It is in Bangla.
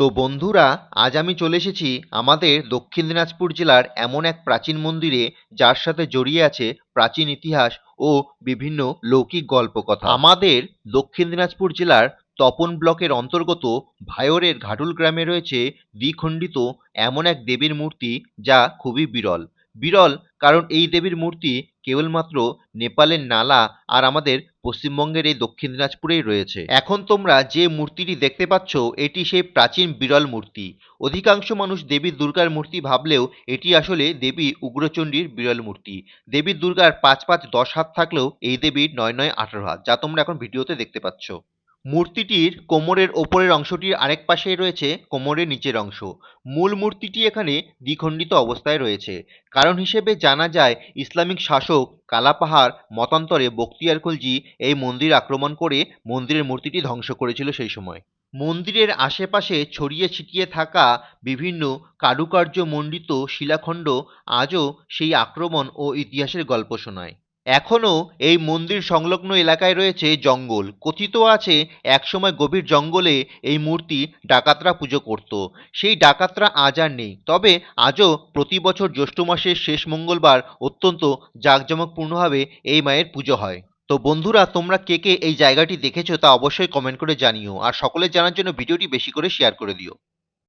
তো বন্ধুরা, আজ আমি চলে এসেছি আমাদের দক্ষিণ দিনাজপুর জেলার এমন এক প্রাচীন মন্দিরে, যার সাথে জড়িয়ে আছে প্রাচীন ইতিহাস ও বিভিন্ন লৌকিক গল্পকথা। আমাদের দক্ষিণ দিনাজপুর জেলার তপন ব্লকের অন্তর্গত ভায়োরের ঘাটুল গ্রামে রয়েছে দ্বিখণ্ডিত এমন এক দেবীর মূর্তি যা খুবই বিরল। বিরল কারণ এই দেবীর মূর্তি কেবলমাত্র নেপালের নালা আর আমাদের পশ্চিমবঙ্গের এই দক্ষিণ দিনাজপুরেই রয়েছে। এখন তোমরা যে মূর্তিটি দেখতে পাচ্ছ, এটি সেই প্রাচীন বিরল মূর্তি। অধিকাংশ মানুষ দেবী দুর্গার মূর্তি ভাবলেও এটি আসলে দেবী উগ্রচণ্ডীর বিরল মূর্তি। দেবী দুর্গার পাঁচ পাঁচ দশ হাত থাকলেও এই দেবীর নয় নয় আঠারো হাত, যা তোমরা এখন ভিডিওতে দেখতে পাচ্ছ। মূর্তিটির কোমরের ওপরের অংশটির আরেক পাশেই রয়েছে, কোমরের নিচের অংশ। মূল মূর্তিটি এখানে দ্বিখণ্ডিত অবস্থায় রয়েছে। কারণ হিসেবে জানা যায়, ইসলামিক শাসক কালাপাহাড় মতান্তরে বক্তিয়ার খলজি এই মন্দির আক্রমণ করে মন্দিরের মূর্তিটি ধ্বংস করেছিল সেই সময়। মন্দিরের আশেপাশে ছড়িয়ে ছিটিয়ে থাকা বিভিন্ন কারুকার্য মণ্ডিত শিলাখণ্ড আজও সেই আক্রমণ ও ইতিহাসের গল্প শোনায়। এখনও এই মন্দির সংলগ্ন এলাকায় রয়েছে জঙ্গল। কথিত আছে, একসময় গভীর জঙ্গলে এই মূর্তি ডাকাতরা পুজো করত। সেই ডাকাতরা আজ আর নেই। তবে আজও প্রতি বছর জ্যৈষ্ঠ মাসের শেষ মঙ্গলবার অত্যন্ত জাঁকজমকপূর্ণভাবে এই মায়ের পুজো হয়। তো বন্ধুরা, তোমরা কে কে এই জায়গাটি দেখেছ তা অবশ্যই কমেন্ট করে জানিও। আর সকলে জানার জন্য ভিডিওটি বেশি করে শেয়ার করে দিও।